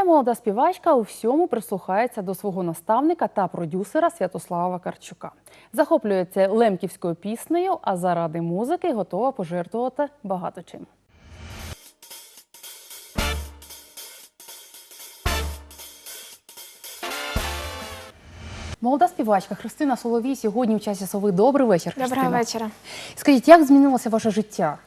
Ця молода співачка у всьому прислухається до свого наставника та продюсера Святослава Карчука. Захоплюється лемківською піснею, а заради музики готова пожертвувати багато чим. Молода співачка Христина Соловій сьогодні в часі сови. Добрий вечір. Доброго вечора. Скажіть, як змінилося ваше життя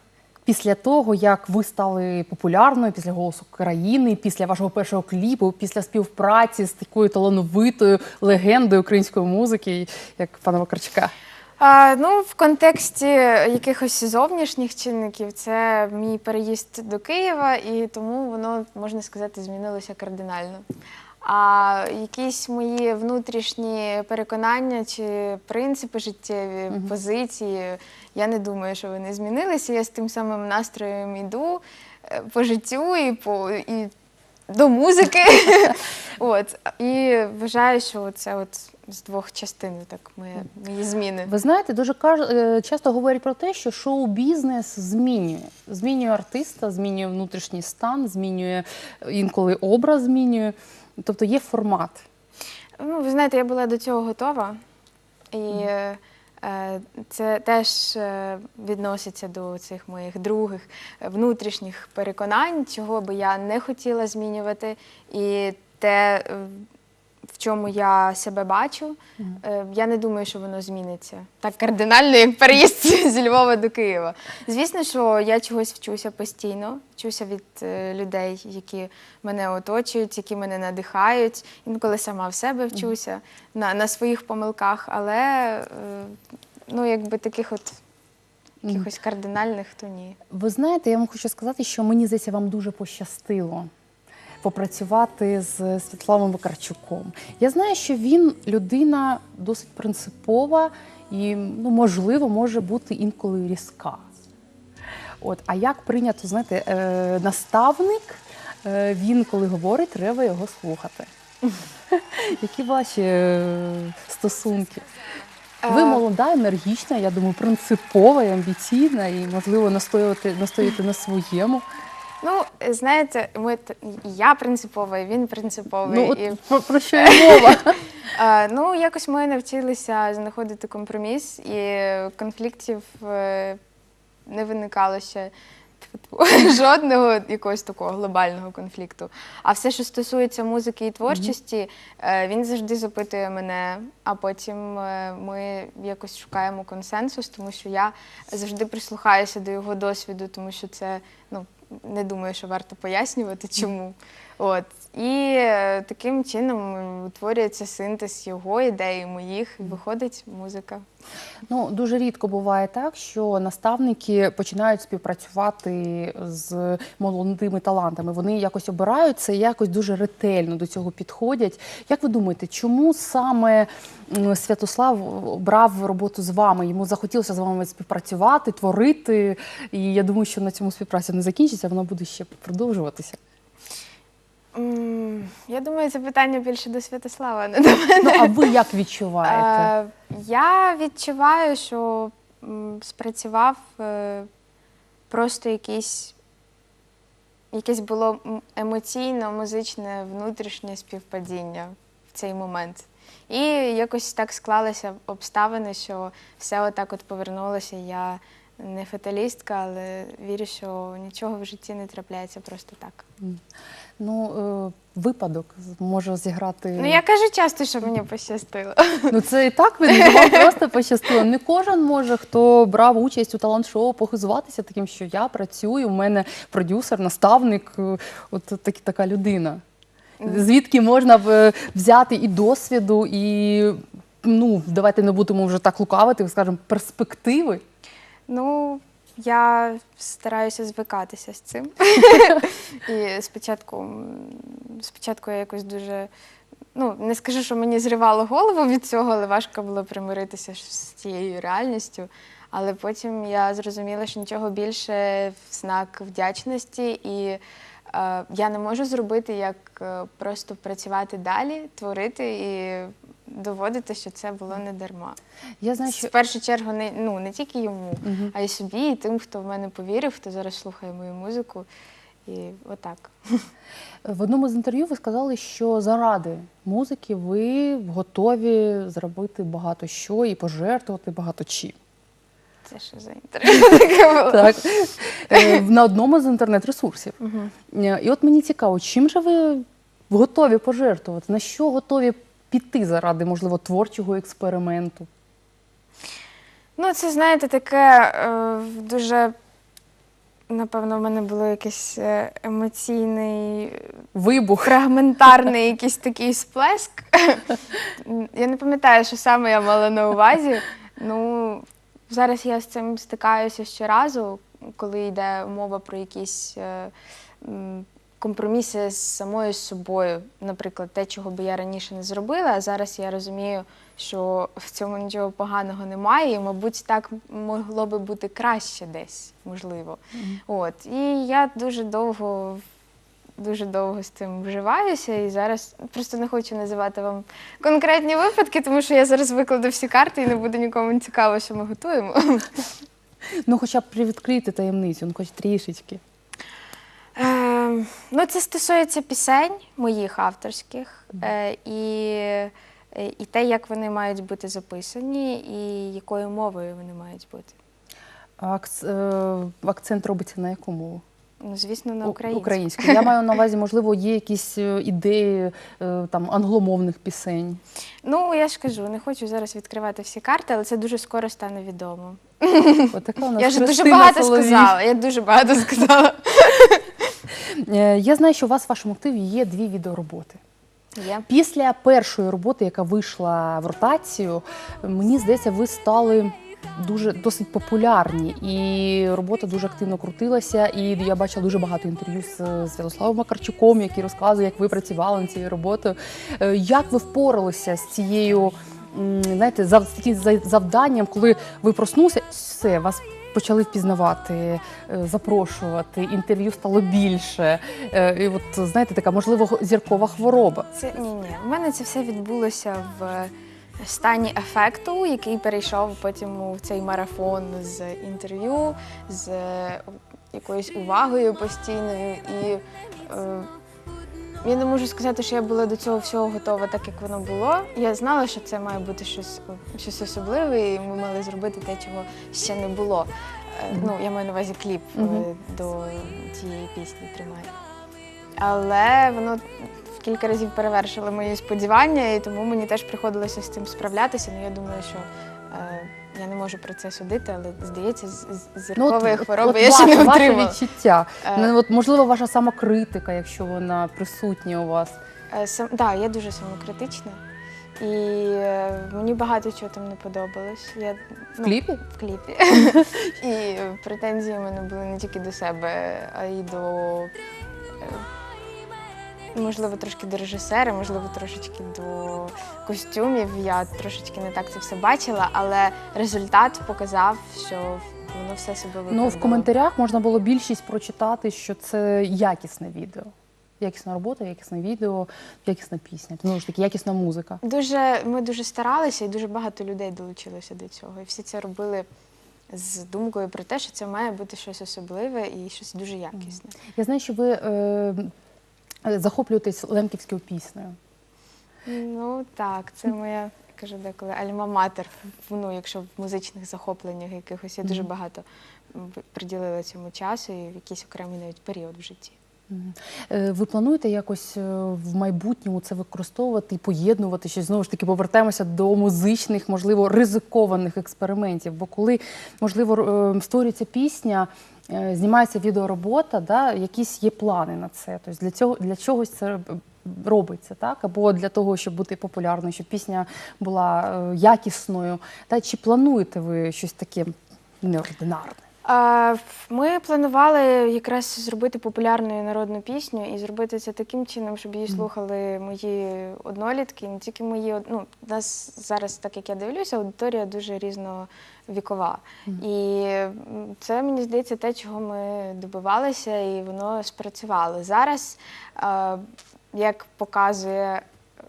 після того, як ви стали популярною після голосу країни, після вашого першого кліпу, після співпраці з такою талановитою легендою української музики, як пана Вакарчука? А, ну, в контексті якихось зовнішніх чинників, це мій переїзд до Києва, і тому воно, можна сказати, змінилося кардинально. А якісь мої внутрішні переконання чи принципи життєві, позиції, я не думаю, що вони змінилися. Я з тим самим настроєм йду е, по життю і по і до музики. От. І вважаю, що це от з двох частин так мої, мої зміни. Ви знаєте, дуже е, часто говорять про те, що шоу-бізнес змінює. Змінює артиста, змінює внутрішній стан, змінює е, інколи образ змінює. Тобто є формат. Ну, ви знаєте, я була до цього готова. І е, е, це теж відноситься до цих моїх других внутрішніх переконань, чого би я не хотіла змінювати. І те, в чому я себе бачу, е, я не думаю, що воно зміниться. Так кардинально, як переїзд зі Львова до Києва. Звісно, що я чогось вчуся постійно, вчуся від е, людей, які мене оточують, які мене надихають. Інколи сама в себе вчуся на, на своїх помилках, але е, ну, якби таких от якихось кардинальних, то ні. Ви знаєте, я вам хочу сказати, що мені здається, вам дуже пощастило попрацювати з Світланом Вакарчуком. Я знаю, що він людина досить принципова і, ну, можливо, може бути інколи різка. От, а як прийнято, знаєте, е, наставник, е, він коли говорить, треба його слухати. Які ваші е, стосунки? Ви Е, молода, енергічна, я думаю, принципова і амбіційна, і можливо настоювати, настояти на своєму. Ну, знаєте, ми я принципова, і він принциповий. Ну, от і про, про що і мова? Ну, якось ми навчилися знаходити компроміс, і конфліктів е, не виникало ще жодного якогось такого глобального конфлікту. А все, що стосується музики і творчості, е, він завжди запитує мене, а потім е, ми якось шукаємо консенсус, тому що я завжди прислухаюся до його досвіду, тому що це ну. Не думаю, що варто пояснювати, чому. От. І е, таким чином е, утворюється синтез його ідей, і моїх, і виходить музика. Ну дуже рідко буває так, що наставники починають співпрацювати з молодими талантами. Вони якось обирають це і якось дуже ретельно до цього підходять. Як ви думаєте, чому саме Святослав обрав роботу з вами? Йому захотілося з вами співпрацювати, творити. І я думаю, що на цьому співпраця не закінчиться, вона буде ще продовжуватися. М, Я думаю, це питання більше до Святослава, а не до мене. Ну а ви як відчуваєте? Е, Я відчуваю, що м, спрацював е, просто якийсь, якесь було м, емоційно, музичне, внутрішнє співпадіння в цей момент. І якось так склалися обставини, що все отак от повернулося. Я не фаталістка, але вірю, що нічого в житті не трапляється просто так. Ну, е, випадок може зіграти. Ну я кажу часто, що мені пощастило. Ну це і так видно, вам просто пощастило. Не кожен може, хто брав участь у талант-шоу, похизуватися таким, що я працюю, у мене продюсер, наставник, е, от такі, така людина. Звідки можна е, взяти і досвіду, і ну, давайте не будемо вже так лукавити, скажімо, перспективи. Ну, я стараюся звикатися з цим. І спочатку, спочатку я якось дуже. Ну, не скажу, що мені зривало голову від цього, але важко було примиритися з цією реальністю. Але потім я зрозуміла, що нічого більше в знак вдячності, і е, я не можу зробити, як е, просто працювати далі, творити і доводити, що це було не дарма. Я знаю, що В першу чергу не, ну, не тільки йому, а й собі, і тим, хто в мене повірив, хто зараз слухає мою музику. І отак. В одному з інтерв'ю ви сказали, що заради музики ви готові зробити багато що і пожертвувати багато чим. Це що за інтерв'ю? Так. Е, На одному з інтернет-ресурсів. Е, І от мені цікаво, чим же ви готові пожертвувати? На що готові піти заради, можливо, творчого експерименту? Ну, це, знаєте, таке е, дуже, напевно, в мене було якийсь е, емоційний, Вибух. фрагментарний якийсь такий сплеск. я не пам'ятаю, що саме я мала на увазі. Ну, зараз я з цим стикаюся щоразу, коли йде мова про якісь е, компроміси з самою собою. Наприклад, те, чого би я раніше не зробила, а зараз я розумію, що в цьому нічого поганого немає, і, мабуть, так могло би бути краще десь, можливо. От. І я дуже довго. Дуже довго з цим вживаюся, і зараз просто не хочу називати вам конкретні випадки, тому що я зараз викладу всі карти і не буде нікому цікаво, що ми готуємо. Ну, хоча б привідкрити таємницю, ну хоч трішечки. Е, ну, це стосується пісень моїх авторських, е, і, і те, як вони мають бути записані, і якою мовою вони мають бути. А акц- е, акцент робиться на яку мову? Ну, звісно, на У- українську. Українську. Я маю на увазі, можливо, є якісь е, ідеї е, там англомовних пісень. Ну, я ж кажу, не хочу зараз відкривати всі карти, але це дуже скоро стане відомо. Отака у нас Я ж дуже Христина багато Соловій. сказала. Я дуже багато сказала. Е, Я знаю, що у вас в вашому активі є дві відеороботи. Є. Після першої роботи, яка вийшла в ротацію, мені здається, ви стали дуже досить популярні, і робота дуже активно крутилася. І я бачила дуже багато інтерв'ю з Святославом Макарчуком, який розказує, як ви працювали над цією роботою. Е, Як ви впоралися з цією, знаєте, з таким за- завданням, коли ви проснулися, все, вас почали впізнавати, е, запрошувати, інтерв'ю стало більше. Е, І от знаєте, така можливо зіркова хвороба. Це ні, ні. У мене це все відбулося в стані ефекту, який перейшов потім у цей марафон з інтерв'ю, з е, якоюсь увагою постійною. І е, я не можу сказати, що я була до цього всього готова, так як воно було. Я знала, що це має бути щось, щось особливе, і ми мали зробити те, чого ще не було. Е, Ну, я маю на увазі кліп е, до цієї пісні Тримай. Але воно в кілька разів перевершило мої сподівання, і тому мені теж приходилося з цим справлятися. Ну я думаю, що е, я не можу про це судити, але здається, з, з зіркової хвороби Ну, от я ще ваше- не ваше отримала. відчуття. Е. Ну, от, можливо, ваша самокритика, якщо вона присутня у вас. Е, Сам, да, я дуже самокритична. І е, мені багато чого там не подобалось. Я, В кліпі? В кліпі. і претензії в мене були не тільки до себе, а й до, е, можливо, трошки до режисера, можливо, трошечки до костюмів. Я трошечки не так це все бачила, але результат показав, що воно все себе виправдало. Ну, в коментарях можна було більшість прочитати, що це якісне відео. Якісна робота, якісне відео, якісна пісня. Знову ж таки, якісна музика. Дуже, ми дуже старалися і дуже багато людей долучилося до цього. І всі це робили з думкою про те, що це має бути щось особливе і щось дуже якісне. Я знаю, що ви е, захоплюєтесь лемківською піснею. Ну так, це моя, я кажу деколи, альма-матер. Ну, якщо в музичних захопленнях якихось я дуже багато приділила цьому часу і в якийсь окремий навіть період в житті. Е, Ви плануєте якось е, в майбутньому це використовувати і поєднувати щось знову ж таки повертаємося до музичних, можливо, ризикованих експериментів. Бо коли можливо е, створюється пісня, знімається відеоробота, да, якісь є плани на це. Тобто для цього для чогось це робиться, так або для того, щоб бути популярною, щоб пісня була якісною. Та чи плануєте ви щось таке неординарне? Ми планували якраз зробити популярну народну пісню і зробити це таким чином, щоб її слухали мої однолітки, не тільки мої ну, нас зараз, так як я дивлюся, аудиторія дуже різновікова. І це мені здається те, чого ми добивалися, і воно спрацювало. Зараз, як показує. е,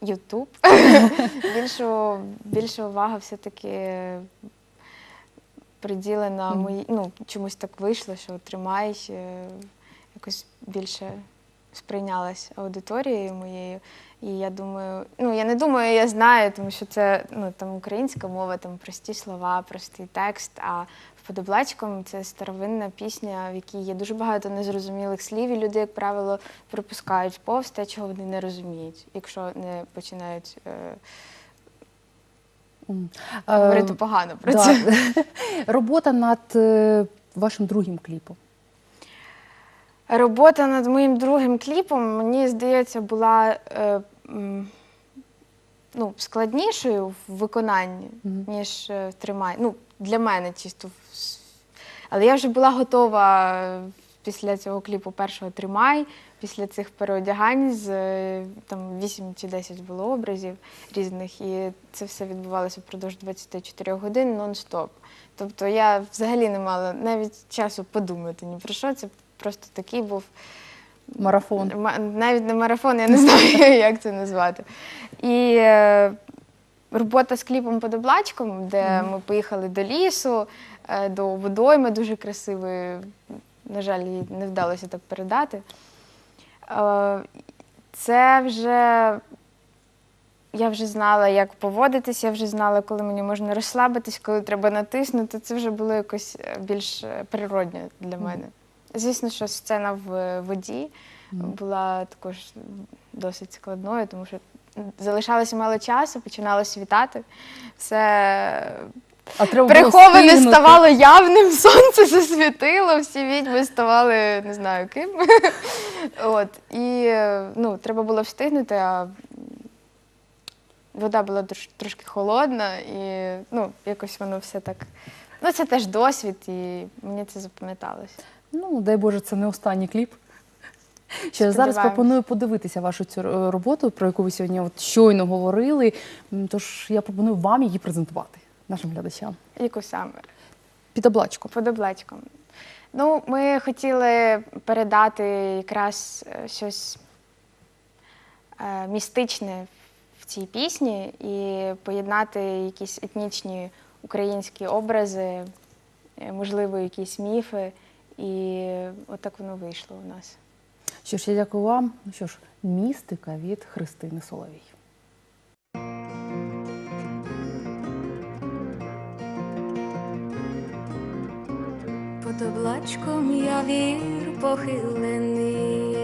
Ютуб більша увага все-таки приділена Мгм. мої, ну чомусь так вийшло, що тримай. е, якось більше сприйнялась аудиторією моєю. І я думаю, ну я не думаю, я знаю, тому що це ну там українська мова, там прості слова, простий текст. А вподоблачком це старовинна пісня, в якій є дуже багато незрозумілих слів, і люди, як правило, пропускають повз те, чого вони не розуміють, якщо не починають е. Говорити Е, погано про да. це. Робота над е, вашим другим кліпом. Робота над моїм другим кліпом, мені здається, була е, ну, складнішою в виконанні, ніж е, тримай. Ну, для мене чисто. Але я вже була готова після цього кліпу першого тримай, після цих переодягань з е, там 8 чи 10 було образів різних, і це все відбувалося впродовж 24 годин нон-стоп. Тобто я взагалі не мала навіть часу подумати ні про що. Це просто такий був Марафон. Навіть не марафон, я не знаю, як це назвати. І е, робота з кліпом під облачком, де ми поїхали до лісу, е, до водойми дуже красивої. На жаль, їй не вдалося так передати. Е, це вже я вже знала, як поводитись, я вже знала, коли мені можна розслабитись, коли треба натиснути. Це вже було якось е, більш е, природньо для мене. Звісно, що сцена в воді була також досить складною, тому що залишалося мало часу, починало світати. Все А треба було приховане встигнути. ставало явним, сонце засвітило, всі відьми ставали не знаю ким. От. І е, ну, треба було встигнути, а вода була трош- трошки холодна, і ну, якось воно все так. Ну, це теж досвід, і мені це запам'яталося. Ну, дай Боже, це не останній кліп. Що зараз Сподіваємось. пропоную подивитися вашу цю е, роботу, про яку ви сьогодні от щойно говорили. М, Тож я пропоную вам її презентувати нашим глядачам. Яку саме? Під облачком. Під облачком. Ну, ми хотіли передати якраз е, щось е, містичне в цій пісні і поєднати якісь етнічні українські образи, е, можливо, якісь міфи. І отак воно вийшло у нас. Що ж, я дякую вам. Ну що ж, містика від Христини Соловій. Под облачком я вір похилений,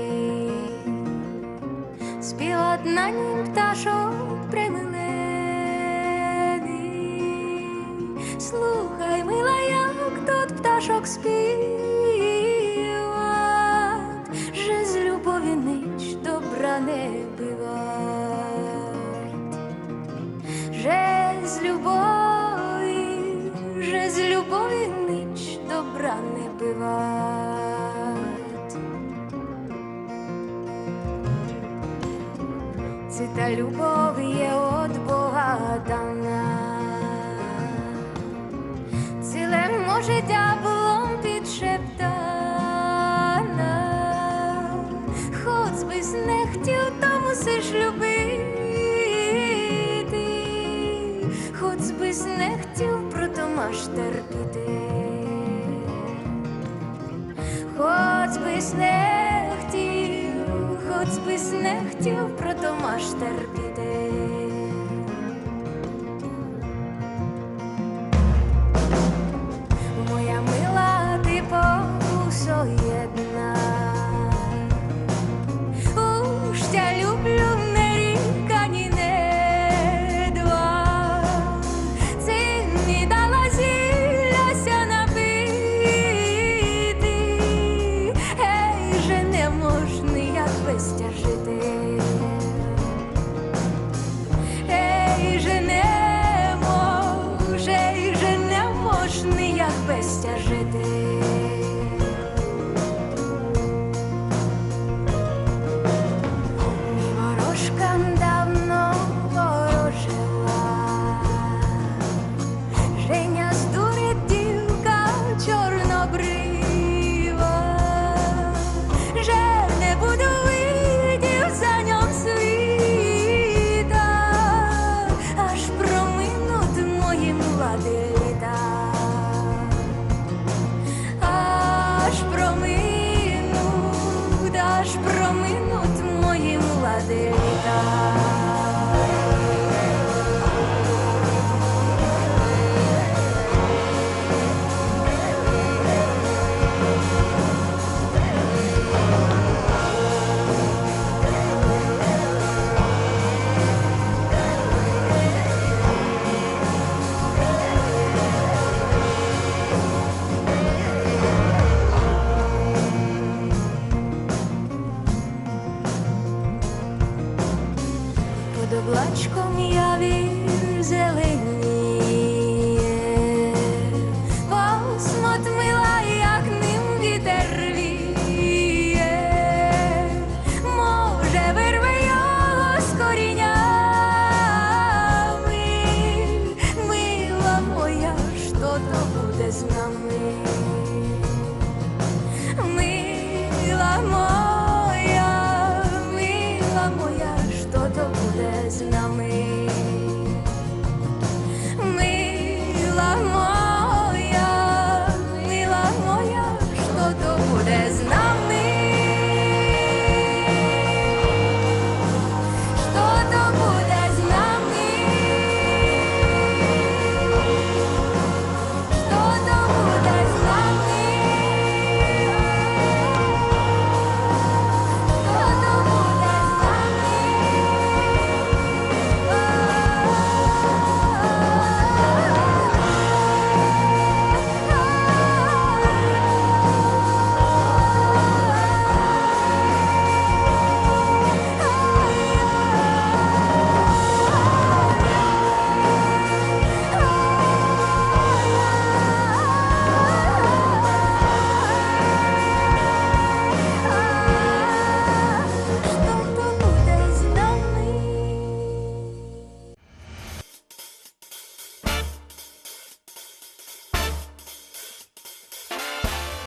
співать на нім пташок примилений. Слухай, мила, як тут пташок співать, та любов є от Бога дана. Ціле може дяблом підшептана. Хоч би не хотів, то мусиш любити. Хоч би не хотів, прото маш терпіти. Хоч би не хотів, хоч би не хотів, прото